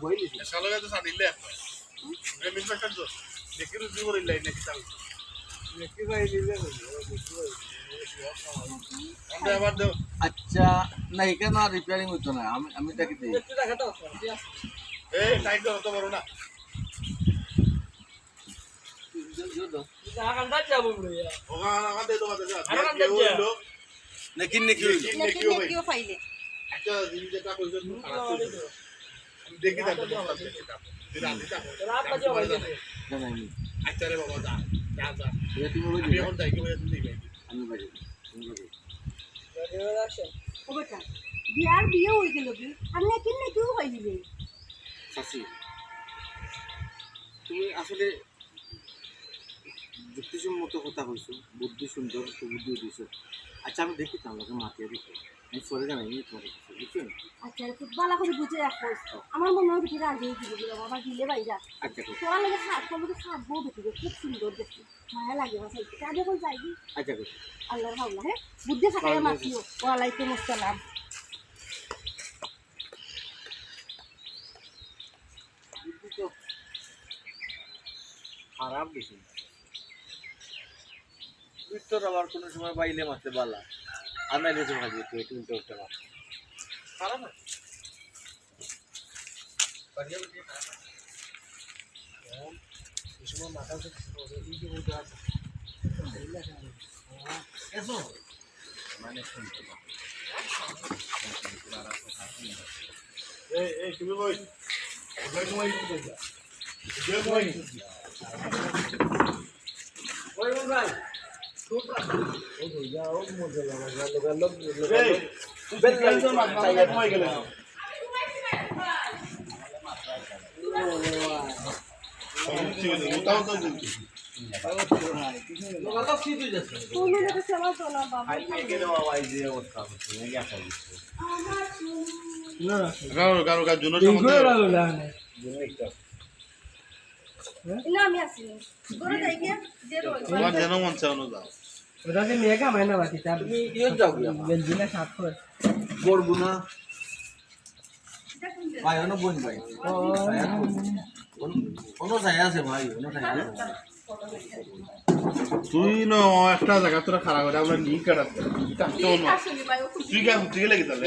বই দেখি রুজি নাকি দেখি ভাই আমরা আবার দেও আচ্ছা না এখানে আর রিপেয়ারিং হতো না আমি আমি দেখি দিই টাইট তো বড় না নাকি নাকি নাকি পাইলে একটা জিনিস যেটা কইছো খারাপ দেখি আচ্ছা রে বাবা যা যা যা। আমি এখন যাই কি আমি বাড়ি বিয়ার বিয়ে হয়ে গেল কি তুমি আসলে যুক্তিসম্মত কথা কইছো বুদ্ধি সুন্দর সুবুদ্ধি দিছো আচ্ছা আমি দেখি তার লগে মাতিয়ে দেখি। বুঝছেন আচ্ছা ফুটবল এখন বুঝে রাখো আমার মনে হয় ভিতরে আগে দিব দিল বাবা দিলে বাইরা আচ্ছা কই লাগে খাট তোমাকে খাট বউ ভিতরে খুব সুন্দর দেখতে। মায়া লাগে বাসাই কাজে কোন যাইবি আচ্ছা আল্লাহর হাওলা হ্যাঁ? বুদ্ধি খাটায় মাতিও ওয়ালাইকুম আসসালাম। খারাপ বেশি। তোর আবার কোনো সময় বাইলে মারতে বালা নাইলে তো ভাবি তুই উল্টো উল্টো মার খারাপ না তুমি ওই সময় কি না বাবা কারও কারও কার জন্য না আমি আসি করে যাই কে যে রোল তোমার যেন মন চাও না যাও। নিয়ে না বাতি তার ইয়ে যাও গিয়া বেলজিনা সাত করে করব না। ভাই বোন ভাই। অন্য জায়গা আছে ভাই অন্য জায়গা তুই ন একটা জায়গা তোরা খারাপ করে আমরা নি কাটাতে কাটতে না। আসলে ভাই ও তুই কে তুই কে লেগে তাহলে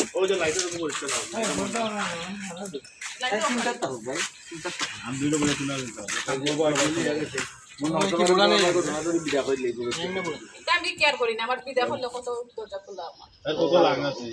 ওই যে লাইটের উপর ভাই আমি দুটো বলে শুনা দিতাম বিদা করলে আমি কেয়ার করি না? আমার বিদা করলে কত দরজা খোলা আমার? আর কত লাগাছে